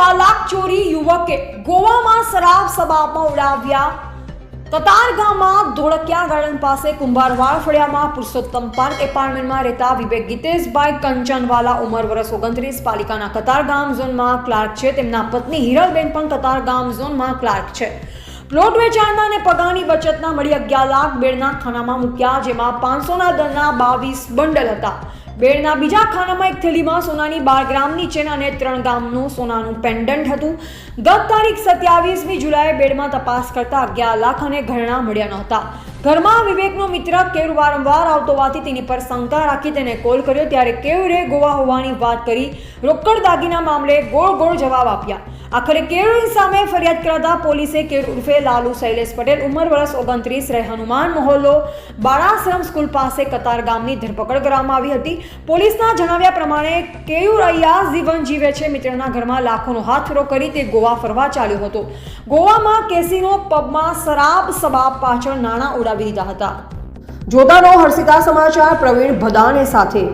બાલાક ચોરી યુવકે ગોવામાં શરાબ સબાબમાં ઉડાવ્યા. તતારગામાં ધોળકિયા ગાર્ડન પાસે કુંભારવાડ ફળિયામાં પુરુષોત્તમ પાર્ક એપાર્ટમેન્ટમાં રહેતા વિવેક ગીતેશભાઈ કંચનવાલા ઉંમર વર્ષ ઓગણત્રીસ, પાલિકાના કતારગામ ઝોનમાં ક્લાર્ક છે. તેમના પત્ની હિરલબેન પણ કતારગામ ઝોનમાં ક્લાર્ક છે. પ્લોટ વેચાણના અને પગારની બચતના મળી અગિયાર લાખ બેડના ખાનામાં મૂક્યા, જેમાં પાંચસોના દરના બાવીસ બંડલ હતા. બેડના બીજા ખાનામાં એક થેલીમાં સોનાની બાર ગ્રામની ચેન અને ત્રણ ગ્રામનું સોનાનું પેન્ડન્ટ હતું. ગત તારીખ સત્યાવીસમી જુલાઈએ બેડમાં તપાસ કરતા અગિયાર લાખ અને ઘરેણાં મળ્યા નહોતા. ઘરમાં વિવેકનો મિત્ર કેવ વારંવાર આવતો હોવાથી તેની પર શંકા રાખી તેને કોલ કર્યો, ત્યારે કેવરે ગોવા હોવાની વાત કરી રોકડ દાગીના મામલે ગોળ ગોળ જવાબ આપ્યા. આખરે કેળની સામે ફરિયાદ કરાતા પોલીસે કેળ ઉર્ફે લાલુ શૈલેષ પટેલ ઉંમર વર્ષ ઓગણત્રીસ રહે હનુમાન મહોલ્લો, બાળાશ્રમ સ્કૂલ પાસે કતાર ગામની ધરપકડ કરવામાં આવી હતી. પોલીસના જણાવ્યા પ્રમાણે કેયુરૈયા જીવન જીવે છે. મિત્રના ઘરમાં લાખોનો હાથ ફેરો કરી તે ગોવા ફરવા ચાલ્યો હતો. ગોવામાં કેસીનો પબમાં શરાબ સબાબ પાછળ નાણાં ઉડાવી દીધા હતા. જોતાનો હર્ષિતા સમાચાર પ્રવીણ ભદાને સાથે.